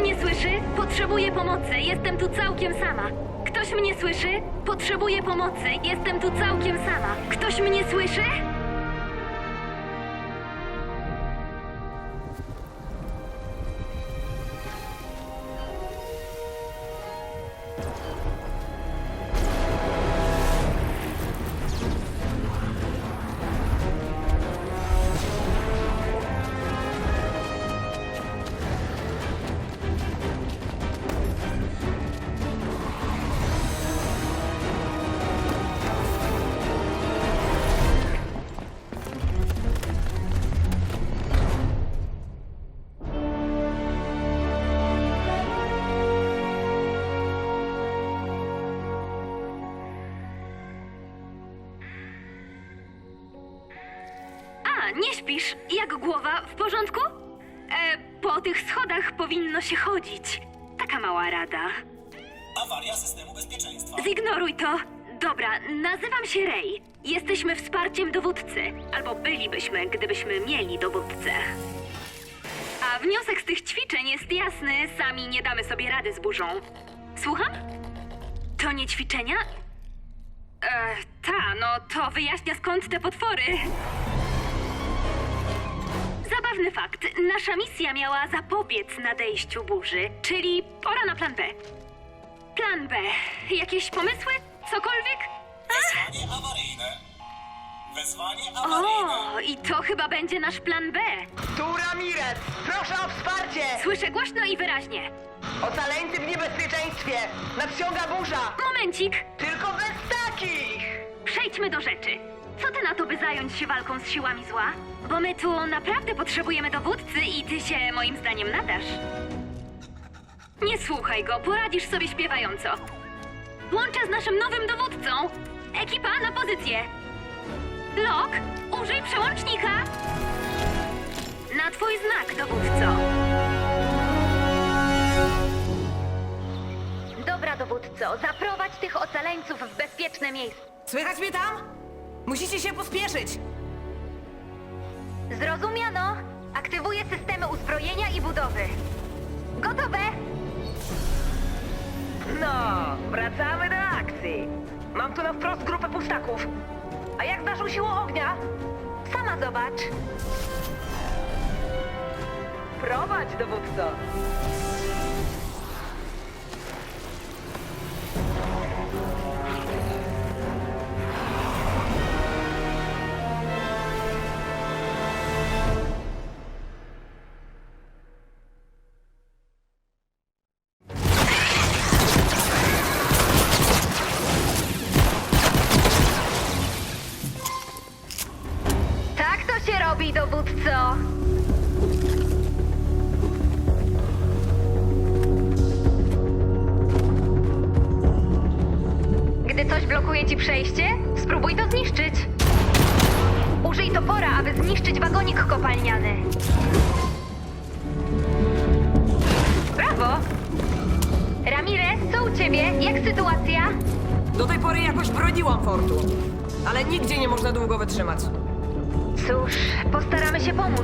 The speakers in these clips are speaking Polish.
Mnie słyszy? Potrzebuję pomocy. Jestem tu całkiem sama. Ktoś mnie słyszy? Potrzebuję pomocy. Jestem tu całkiem sama. Ktoś mnie słyszy? Nie śpisz? Jak głowa? W porządku? E, po tych schodach powinno się chodzić. Taka mała rada. Awaria systemu bezpieczeństwa. Zignoruj to. Dobra, nazywam się Ray. Jesteśmy wsparciem dowódcy. Albo bylibyśmy, gdybyśmy mieli dowódcę. A wniosek z tych ćwiczeń jest jasny. Sami nie damy sobie rady z burzą. Słucham? To nie ćwiczenia? E, ta, no to wyjaśnia skąd te potwory. Zabawny fakt. Nasza misja miała zapobiec nadejściu burzy, czyli pora na plan B. Plan B. Jakieś pomysły? Cokolwiek? Wezwanie awaryjne. Wezwanie awaryjne. O, i to chyba będzie nasz plan B. Tu Ramirez! Proszę o wsparcie! Słyszę głośno i wyraźnie. Ocaleńcy w niebezpieczeństwie! Nadciąga burza! Momencik, Tylko bez takich! przejdźmy do rzeczy. Co ty na to, by zająć się walką z siłami zła? Bo my tu naprawdę potrzebujemy dowódcy i ty się moim zdaniem nadasz. Nie słuchaj go, poradzisz sobie śpiewająco. Łączę z naszym nowym dowódcą. Ekipa na pozycję. Lok, użyj przełącznika. Na twój znak, dowódco. Dobra, dowódco, zaprowadź tych ocaleńców w bezpieczne miejsce. Słychać mnie tam? Musicie się pospieszyć! Zrozumiano. Aktywuję systemy uzbrojenia i budowy. Gotowe? No, wracamy do akcji. Mam tu na wprost grupę pustaków. A jak z naszą siłą ognia? Sama zobacz. Prowadź, dowódco. Dowódco. Gdy coś blokuje ci przejście, spróbuj to zniszczyć. Użyj topora, aby zniszczyć wagonik kopalniany. Brawo! Ramirez, co u ciebie? Jak sytuacja? Do tej pory jakoś broniłam fortu. Ale nigdzie nie można długo wytrzymać. Cóż, postaramy się pomóc.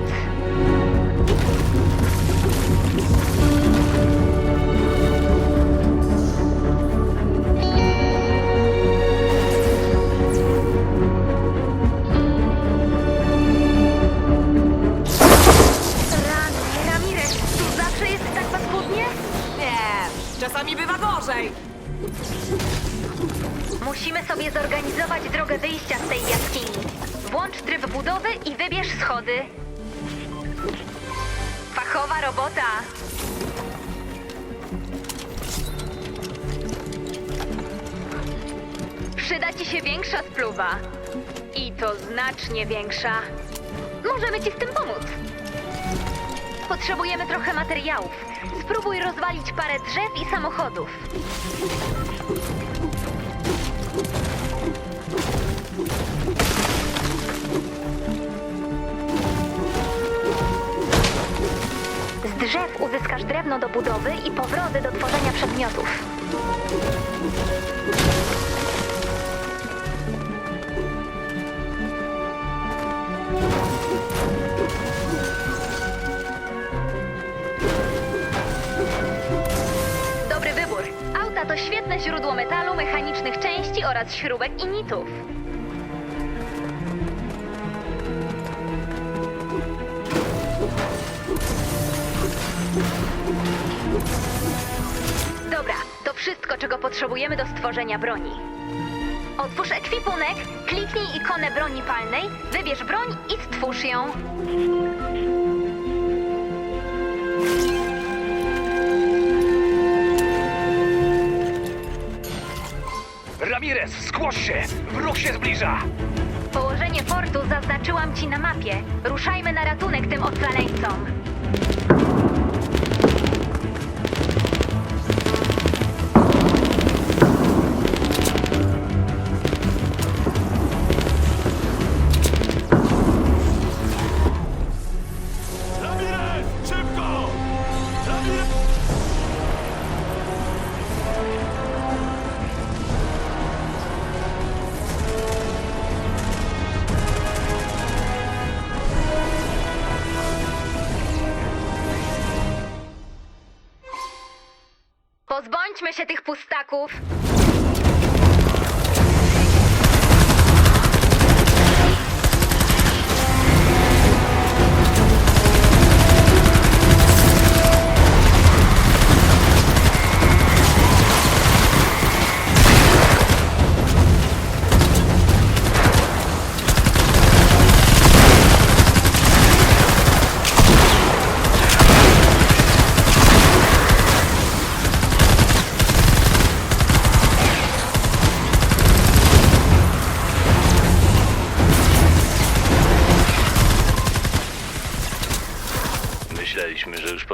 Rany, Ramirez, tu zawsze jest tak paskudnie? Nie, czasami bywa gorzej. Musimy sobie zorganizować drogę wyjścia z tej jaskini. Włącz tryb budowy i wybierz schody. Fachowa robota. Przyda ci się większa spluwa. I to znacznie większa. Możemy ci z tym pomóc. Potrzebujemy trochę materiałów. Spróbuj rozwalić parę drzew i samochodów. drzew uzyskasz drewno do budowy i powrody do tworzenia przedmiotów. Dobry wybór. Auta to świetne źródło metalu, mechanicznych części oraz śrubek i nitów. Wszystko, czego potrzebujemy do stworzenia broni. Otwórz ekwipunek, kliknij ikonę broni palnej, wybierz broń i stwórz ją. Ramirez, zgłoś się! Wróg się zbliża! Położenie fortu zaznaczyłam ci na mapie. Ruszajmy na ratunek tym ocaleńcom. Się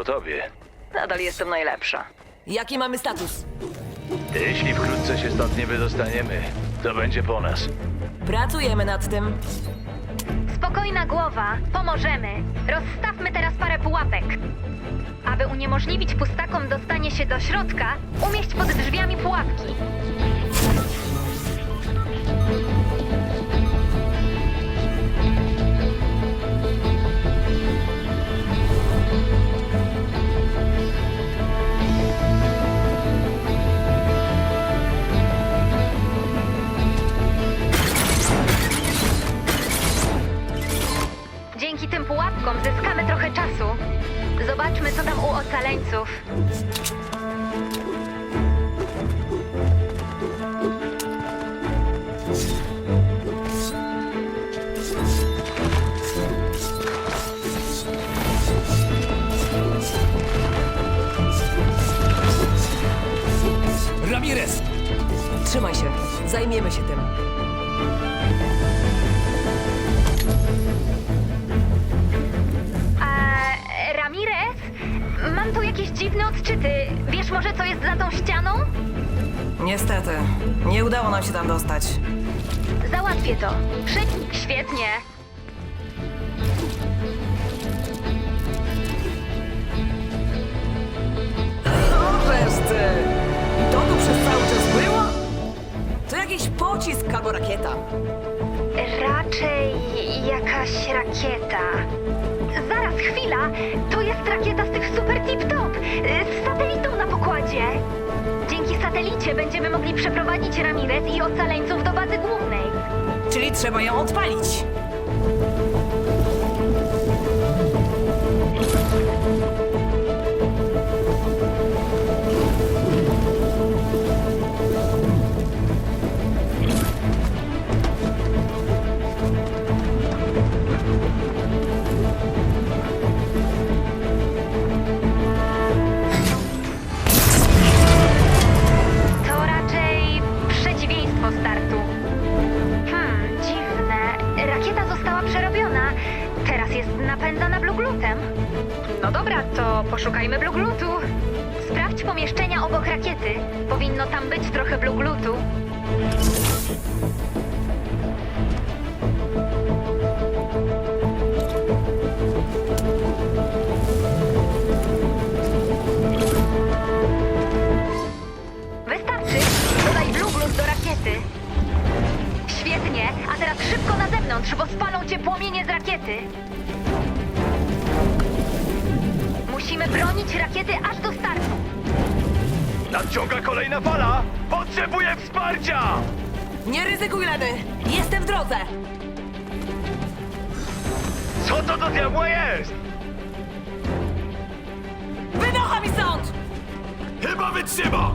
po tobie. Nadal jestem najlepsza. Jaki mamy status? Jeśli wkrótce się stąd nie wydostaniemy, to będzie po nas. Pracujemy nad tym. Spokojna głowa, pomożemy. Rozstawmy teraz parę pułapek. Aby uniemożliwić pustakom dostanie się do środka, umieść pod drzwiami pułapki. Tym pułapkom zyskamy trochę czasu. Zobaczmy, co tam u ocaleńców. Ramirez! Trzymaj się. Zajmiemy się tym. Mam tu jakieś dziwne odczyty. Wiesz może, co jest za tą ścianą? Niestety, nie udało nam się tam dostać. Załatwię to. Szyk, świetnie. Wreszcie! I to tu przez cały czas było? To jakiś pocisk albo rakieta. Raczej jakaś rakieta. Zaraz, chwila! To jest rakieta z tych super tip-top! Z satelitą na pokładzie! Dzięki satelicie będziemy mogli przeprowadzić Ramirez i ocaleńców do bazy głównej. Czyli trzeba ją odpalić. To poszukajmy bluglutu. Sprawdź pomieszczenia obok rakiety. Powinno tam być trochę bluglutu. Wystarczy. Dodaj bluglut do rakiety. Świetnie, a teraz szybko na zewnątrz, bo spalą cię płomienie z rakiety. Musimy bronić rakiety aż do startu. Nadciąga kolejna fala! Potrzebuję wsparcia! Nie ryzykuj, Leny! Jestem w drodze! Co to do diabła jest? Wynocha mi stąd! Chyba wytrzyma!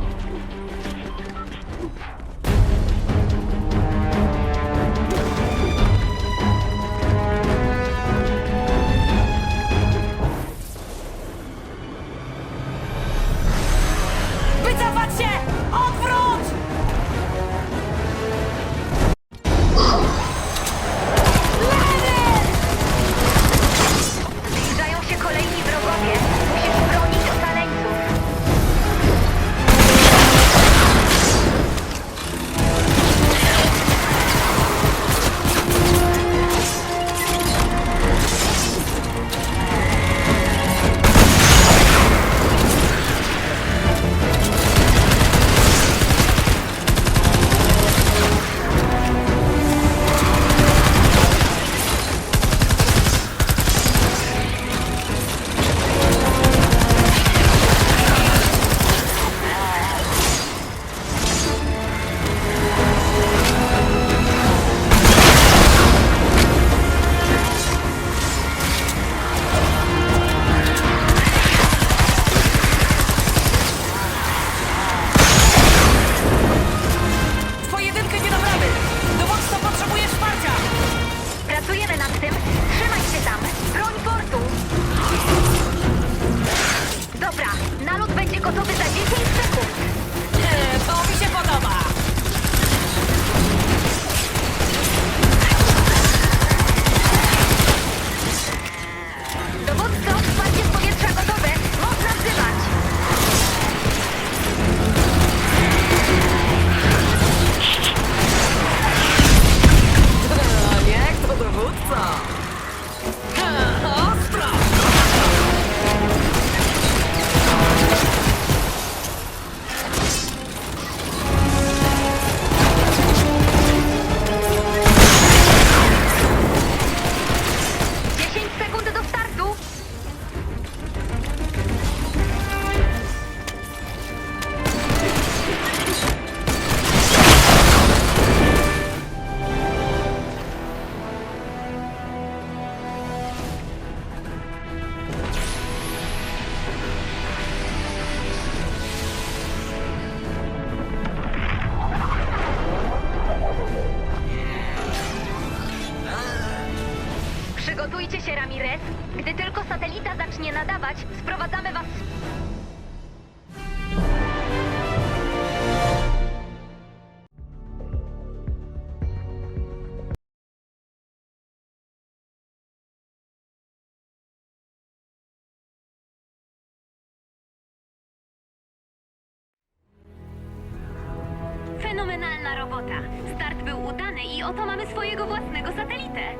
Robota. Start był udany i oto mamy swojego własnego satelitę.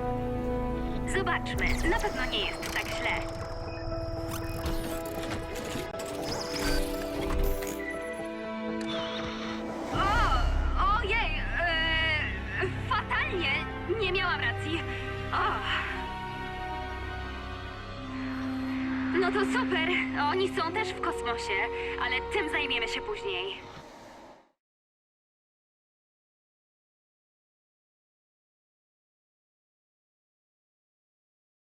Zobaczmy, na pewno nie jest tak źle. O, ojej, e, fatalnie. Nie miałam racji. O. No to super. Oni są też w kosmosie, ale tym zajmiemy się później.